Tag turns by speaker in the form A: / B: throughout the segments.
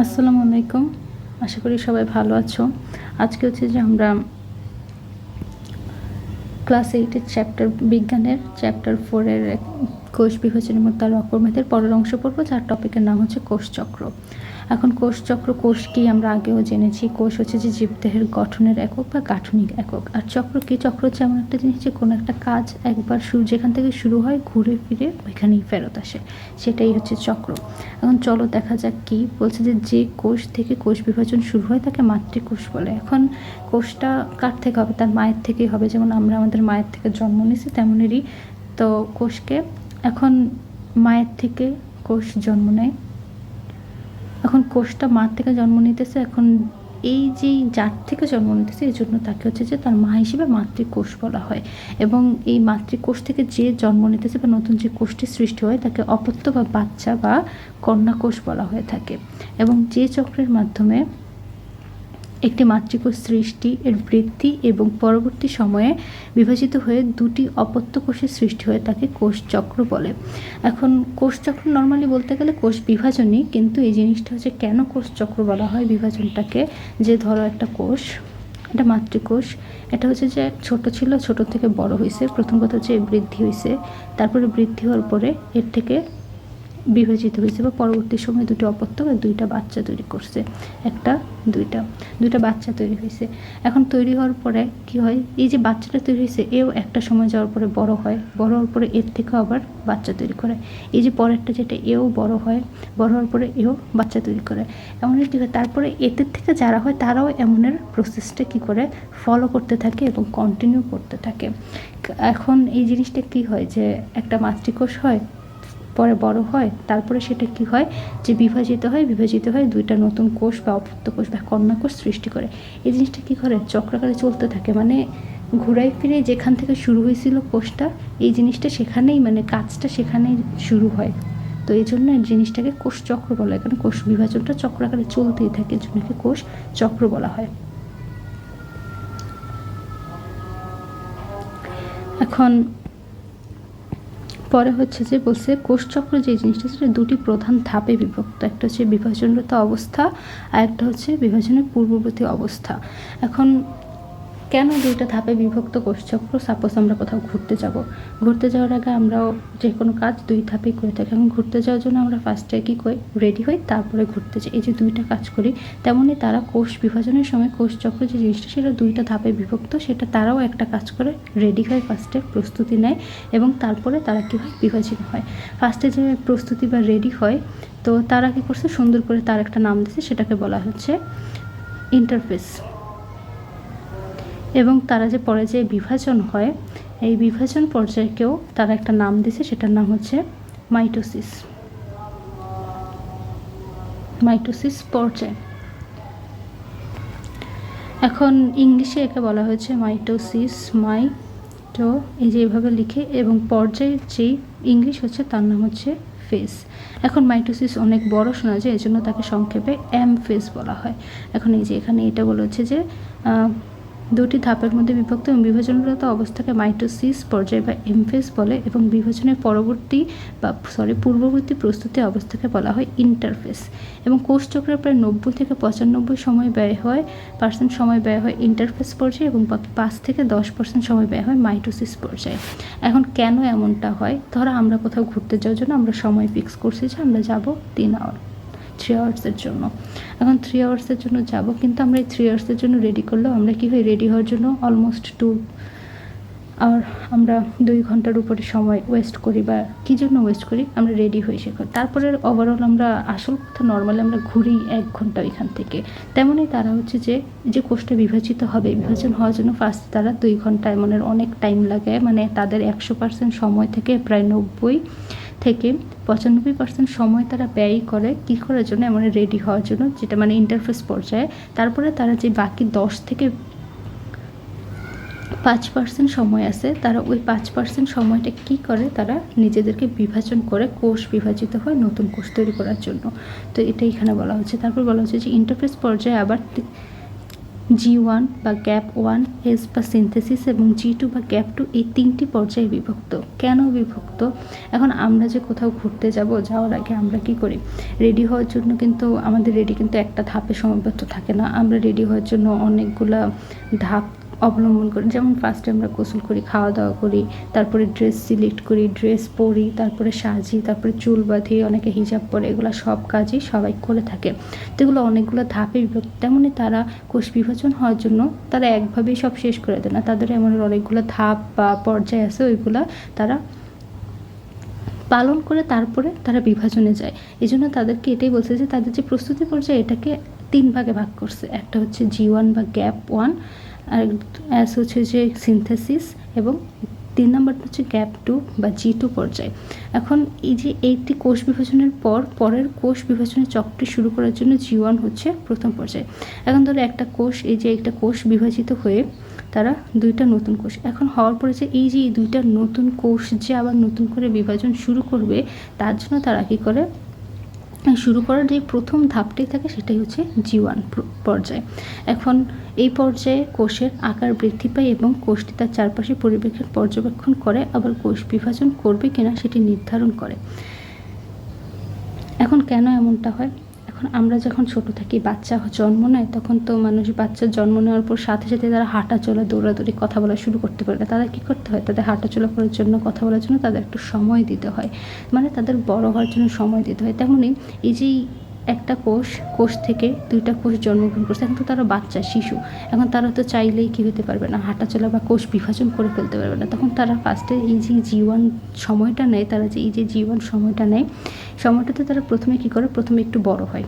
A: আসসালামু আলাইকুম। আশা করি সবাই ভালো আছো। আজকে হচ্ছে যে আমরা ক্লাস এইটের চ্যাপ্টার বিজ্ঞানের চ্যাপ্টার ফোরের কোষ বিভাজনের মধ্যে তার অকর্মেদের পরের অংশ পড়ব, যার টপিকের নাম হচ্ছে কোষচক্র এখন কোষচক্র কোষ কি আমরা আগেও জেনেছি। কোষ হচ্ছে যে জীবদেহের গঠনের একক বা গাঠনিক একক। আর চক্র কি? চক্র হচ্ছে এমন একটা জিনিস যে কোনো একটা কাজ একবার শুরু যেখান থেকে শুরু হয়, ঘুরে ফিরে ওইখানেই ফেরত আসে। সেটাই হচ্ছে চক্র। এখন চলো দেখা যাক কি বলছে যে যে কোষ থেকে কোষ বিভাজন শুরু হয়, তাকে মাতৃকোষ বলে। এখন কোষটা কার থেকে হবে? তার মায়ের থেকেই হবে। যেমন আমরা আমাদের মায়ের থেকে জন্ম নিয়েছি, তেমনেরই তো কোষকে এখন মায়ের থেকে কোষ জন্ম নেয়। এখন কোষটা মার থেকে জন্ম নিতেছে, এখন এই যে যার থেকে জন্ম নিতেছে, এই জন্য তাকে হচ্ছে যে তার মা হিসেবে মাতৃকোষ বলা হয়। এবং এই মাতৃকোষ থেকে যে জন্ম নিতেছে বা নতুন যে কোষটি সৃষ্টি হয়, তাকে অপত্য বা বাচ্চা বা কন্যাকোষ বলা হয়ে থাকে। এবং যে চক্রের মাধ্যমে একটি মাতৃকোষ সৃষ্টি এর বৃদ্ধি এবং পরবর্তী সময়ে বিভাজিত হয়ে দুটি অপত্য কোষের সৃষ্টি হয়ে তাকে কোষচক্র বলে। এখন কোষচক্র নর্মালি বলতে গেলে কোষ বিভাজনই, কিন্তু এই জিনিসটা হচ্ছে কেন কোষ চক্র বলা হয় বিভাজনটাকে? যে ধরো একটা কোষ, এটা মাতৃকোষ, এটা হচ্ছে যে ছোট ছিল, ছোট থেকে বড় হয়েছে প্রথম কথা হচ্ছে বৃদ্ধি হয়েছে তারপরে বৃদ্ধি হওয়ার পরে এর থেকে বিভাজিত হয়েছে বা পরবর্তী সময় দুটো অপত্য বা দুইটা বাচ্চা তৈরি করছে। একটা, দুইটা। দুইটা বাচ্চা তৈরি হয়েছে। এখন তৈরি হওয়ার পরে কি হয়? এই যে বাচ্চাটা তৈরি হয়েছে, এও একটা সময় যাওয়ার পরে বড় হয়। বড় হওয়ার পরে এর থেকেও আবার বাচ্চা তৈরি করে। এই যে পরেরটা যেটা, এও বড় হয়। বড় হওয়ার পরে এও বাচ্চা তৈরি করে। এমনের কি হয় তারপরে এদের থেকে যারা হয়, তারাও এমনের প্রসেসটা কি করে? ফলো করতে থাকে এবং কন্টিনিউ করতে থাকে। এখন এই জিনিসটা কি হয় যে, একটা মাতৃকোষ হয় পরে বড় হয়, তারপরে সেটা কি হয়? যে বিভাজিত হয় বিভাজিত হয় দুইটা নতুন কোষ বা অপত্য কোষ বা কন্যা কোষ সৃষ্টি করে। এই জিনিসটা কি করে? চক্রাকারে চলতে থাকে। মানে ঘুরাই ফিরে যেখান থেকে শুরু হয়েছিল কোষটা, এই জিনিসটা সেখানেই মানে কাজটা সেখানেই শুরু হয়। তো এই জন্য জিনিসটাকে কোষ চক্র বলা হয়। কারণ কোষ বিভাজনটা চক্রাকারে চলতেই থাকে এর জন্য কোষ চক্র বলা হয়। এখন পরে হচ্ছে যে বলছে কোষচক্র যে জিনিসটা, সেটা দুটি প্রধান ধাপে বিভক্ত। একটা হচ্ছে বিভাজনরত অবস্থা আর একটা হচ্ছে বিভাজনের পূর্ববর্তী অবস্থা। এখন কেন দুইটা ধাপে বিভক্ত কোষচক্র সাপোজ আমরা কোথাও ঘুরতে যাব। ঘুরতে যাওয়ার আগে আমরাও যে কোনো কাজ দুই ধাপেই করে থাকি। এখন ঘুরতে যাওয়ার জন্য আমরা ফার্স্টে কী করি রেডি হই, তারপরে ঘুরতে যাই। এই যে দুইটা কাজ করি, তেমনই তারা কোষ বিভাজনের সময় কোষচক্র যে জিনিসটা, সেটা দুইটা ধাপে বিভক্ত, সেটা তারাও একটা কাজ করে রেডি হয় ফার্স্টে প্রস্তুতি নেয় এবং তারপরে তারা কী হয়? বিভাজিত হয়। ফার্স্টে যে প্রস্তুতি বা রেডি হয়, তো তারা কী করছে? সুন্দর করে তার একটা নাম দিচ্ছে সেটাকে বলা হচ্ছে ইন্টারফেস এবং তারা যে পরে যে বিভাজন হয়, এই বিভাজন পর্যায়কেও তারা একটা নাম দিছে, সেটার নাম হচ্ছে মাইটোসিস। মাইটোসিস পর্যায়। এখন ইংলিশে একে বলা হয়েছে মাইটোসিস, মাই তো এই যে এভাবে লিখে, এবং পর্যায়ের যেই ইংলিশ হচ্ছে তার নাম হচ্ছে ফেস। এখন মাইটোসিস অনেক বড় শোনা যায়, এজন্য তাকে সংক্ষেপে এম ফেস বলা হয়। এখন এই যে এখানে এটা বলা হচ্ছে যে দুটি ধাপের মধ্যে বিভক্ত এবং বিভাজনরত অবস্থাকে মাইটোসিস, পর্যায় বা এমফেস বলে এবং বিভাজনের পরবর্তী বা সরি পূর্ববর্তী প্রস্তুতি অবস্থাকে বলা হয় ইন্টারফেস এবং কোষ চক্রের প্রায় নব্বই থেকে পঁচানব্বই সময় ব্যয় হয় পার্সেন্ট সময় ব্যয় হয় ইন্টারফেস পর্যায়ে এবং বাকি পাঁচ থেকে দশ পার্সেন্ট সময় ব্যয় হয় মাইটোসিস পর্যায়ে। এখন কেন এমনটা হয়? ধরো আমরা কোথাও ঘুরতে যাওয়ার জন্য আমরা সময় ফিক্স করছি যে আমরা যাব তিন আওয়ার থ্রি আওয়ার্সের জন্য। এখন থ্রি আওয়ার্সের জন্য যাব, কিন্তু আমরা এই থ্রি আওয়ার্সের জন্য রেডি করলেও আমরা কী হয় রেডি হওয়ার জন্য অলমোস্ট টু আর আমরা দুই ঘণ্টার উপরে সময় ওয়েস্ট করি বা কী জন্য ওয়েস্ট করি, আমরা রেডি হয়ে সেখানে। তারপরে ওভারঅল আমরা আসল কথা নর্মালি আমরা ঘুরি এক ঘণ্টা ওইখান থেকে। তেমনই তারা হচ্ছে যে যে কোষটা বিভাজিত হবে, বিভাজন হওয়ার জন্য ফার্স্ট তারা দুই ঘণ্টা এমনের অনেক টাইম লাগে মানে তাদের একশো পার্সেন্ট সময় থেকে প্রায় নব্বই থেকে পঁচানব্বই পার্সেন্ট সময় তারা ব্যয় করে কী করার জন্য এমন রেডি হওয়ার জন্য, যেটা মানে ইন্টারফেস পর্যায়ে। তারপরে তারা যে বাকি দশ থেকে পাঁচ পার্সেন্ট সময় আছে, তারা ওই পাঁচ পার্সেন্ট সময়টা কী করে? তারা নিজেদেরকে বিভাজন করে কোষ বিভাজিত হয় নতুন কোষ তৈরি করার জন্য। তো এটা এখানে বলা হচ্ছে। তারপর বলা হচ্ছে যে ইন্টারফেস পর্যায়ে আবার জি ওয়ান বা গ্যাপ ওয়ান এস বা সিনথেসিস এবং জি টু বা গ্যাপ টু এই তিনটি পর্যায়ে বিভক্ত। কেন বিভক্ত? এখন আমরা যে কোথাও ঘুরতে যাব, যাওয়ার আগে আমরা কি করি? রেডি হওয়ার জন্য কিন্তু আমাদের রেডি কিন্তু একটা ধাপে সমাবদ্ধ থাকে না। আমরা রেডি হওয়ার জন্য অনেকগুলা ধাপ অবলম্বন করি। যেমন ফার্স্টে আমরা গোসল করি খাওয়া দাওয়া করি, তারপরে ড্রেস সিলেক্ট করি ড্রেস পরি, তারপরে সাজি, তারপরে চুল বাঁধি, অনেকে হিজাব পরে, এগুলো সব কাজই সবাই করে থাকে। তো এগুলো অনেকগুলো ধাপে বিভক্ত তেমনই তারা কোষ বিভাজন হওয়ার জন্য তারা একভাবেই সব শেষ করে দেয় না। তাদের এমন অনেকগুলো ধাপ বা পর্যায় আছে, ওইগুলা তারা পালন করে তারপরে তারা বিভাজনে যায়। এই জন্য তাদেরকে এটাই বলছে যে, তাদের যে প্রস্তুতি পর্যায়ে এটাকে তিন ভাগে ভাগ করছে। একটা হচ্ছে জি ওয়ান বা গ্যাপ ওয়ান আর অ্যাস হচ্ছে যে সিনথেসিস এবং তিন নম্বরটা হচ্ছে গ্যাপ টু বা জি টু পর্যায়। এখন এই যে এইটি কোষ বিভাজনের পর পরের কোষ বিভাজনের চক্রটি শুরু করার জন্য জি ওয়ান হচ্ছে প্রথম পর্যায়ে। এখন ধরো একটা কোষ, এই যে একটা কোষ বিভাজিত হয়ে তারা দুইটা নতুন কোষ। এখন হওয়ার পরে যে এই যে এই দুইটা নতুন কোষ যে আবার নতুন করে বিভাজন শুরু করবে, তার জন্য তারা কী করে? শুরু করার যে প্রথম ধাপটি থাকে সেটাই হচ্ছে জীবাণ পর্যায়। এখন এই পর্যায়ে কোষের আকার বৃদ্ধি পায় এবং কোষটি তার চারপাশে পরিবেক্ষণ পর্যবেক্ষণ করে, আবার কোষ বিভাজন করবে কিনা সেটি নির্ধারণ করে। এখন কেন এমনটা হয়? এখন আমরা যখন ছোট থাকি, বাচ্চা জন্ম নেয়, তখন তো মানুষ বাচ্চার জন্ম নেওয়ার পর সাথে সাথে তারা হাঁটা চলা দৌড়াদৌড়ি, কথা বলা শুরু করতে পারে। তাদের কী করতে হয়? তাদের হাঁটা চলা করার জন্য, কথা বলার জন্য তাদের একটু সময় দিতে হয়। মানে তাদের বড় হওয়ার জন্য সময় দিতে হয়। তেমনই এই যে একটা কোষ কোষ থেকে দুইটা কোষ জন্মগ্রহণ করছে। এখন তো তারা বাচ্চা, শিশু। এখন তারা তো চাইলেই কী হতে পারবে না? হাঁটাচলা বা কোষ বিভাজন করে ফেলতে পারবে না। তখন তারা ফার্স্টে এই যে জীবন সময়টা নেয়, তারা যে এই যে জীবন সময়টা নেয়, সময়টাতে তারা প্রথমে কী করে? প্রথমে একটু বড় হয়।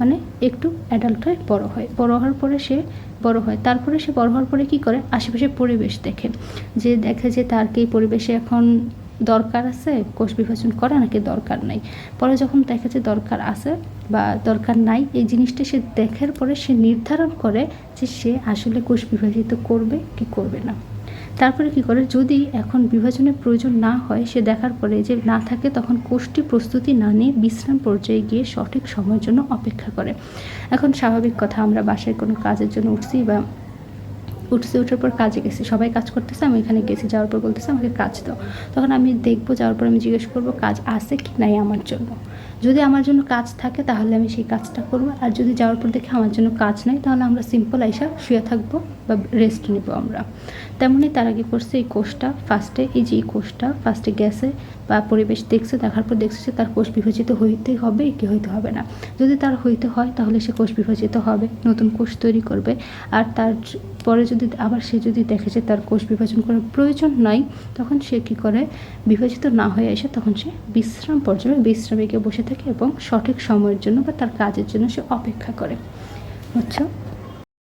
A: মানে একটু অ্যাডাল্ট হয় বড় হয়। বড় হওয়ার পরে সে বড় হয়। তারপরে সে বড় হওয়ার পরে কী করে? আশেপাশে পরিবেশ দেখে। যে দেখে যে তার কি পরিবেশে এখন দরকার আছে, কোষ বিভাজন করা নাকি দরকার নাই? পরে যখন দেখে যে দরকার আছে বা দরকার নাই, এই জিনিসটা সে দেখার পরে সে নির্ধারণ করে যে সে আসলে কোষ বিভাজিত করবে কি করবে না। তারপরে কি করে? যদি এখন বিভাজনের প্রয়োজন না হয়, সে দেখার পরে যে না থাকে, তখন কোষটি প্রস্তুতি না নিয়ে বিশ্রাম পর্যায়ে গিয়ে সঠিক সময়ের জন্য অপেক্ষা করে। এখন স্বাভাবিক কথা, আমরা বাসায় কোনো কাজের জন্য উঠছি বা উঠছি ওঠার পর কাজে গেছি। সবাই কাজ করতেছে, আমি এখানে গেছি, যাওয়ার পর বলতেছে আমাকে কাজ দাও। তখন আমি দেখব, যাওয়ার পর আমি জিজ্ঞেস করব কাজ আছে কি নাই আমার জন্য। যদি আমার জন্য কাজ থাকে, তাহলে আমি সেই কাজটা করব। আর যদি যাওয়ার পর দেখে আমার জন্য কাজ নাই, তাহলে আমরা সিম্পল আইসা শুয়ে থাকব বা রেস্ট নেব আমরা। তেমনই তার আগে করছে এই কোষটা। ফার্স্টে এই যে এই কোষটা ফার্স্টে গেছে বা পরিবেশ দেখছে, দেখার পর দেখছে তার কোষ বিভাজিত হইতেই হবে কি হইতে হবে না। যদি তার হইতে হয়, তাহলে সে কোষ বিভাজিত হবে, নতুন কোষ তৈরি করবে। আর তার পরে যদি, আবার সে যদি দেখে যে তার কোষ বিভাজন করার প্রয়োজন নাই, তখন সে কী করে? বিভাজিত না হয়ে এসে তখন সে বিশ্রাম পর্যায়ে, বিশ্রামে গিয়ে বসে থাকে এবং সঠিক সময়ের জন্য বা তার কাজের জন্য সে অপেক্ষা করে। বুঝছ?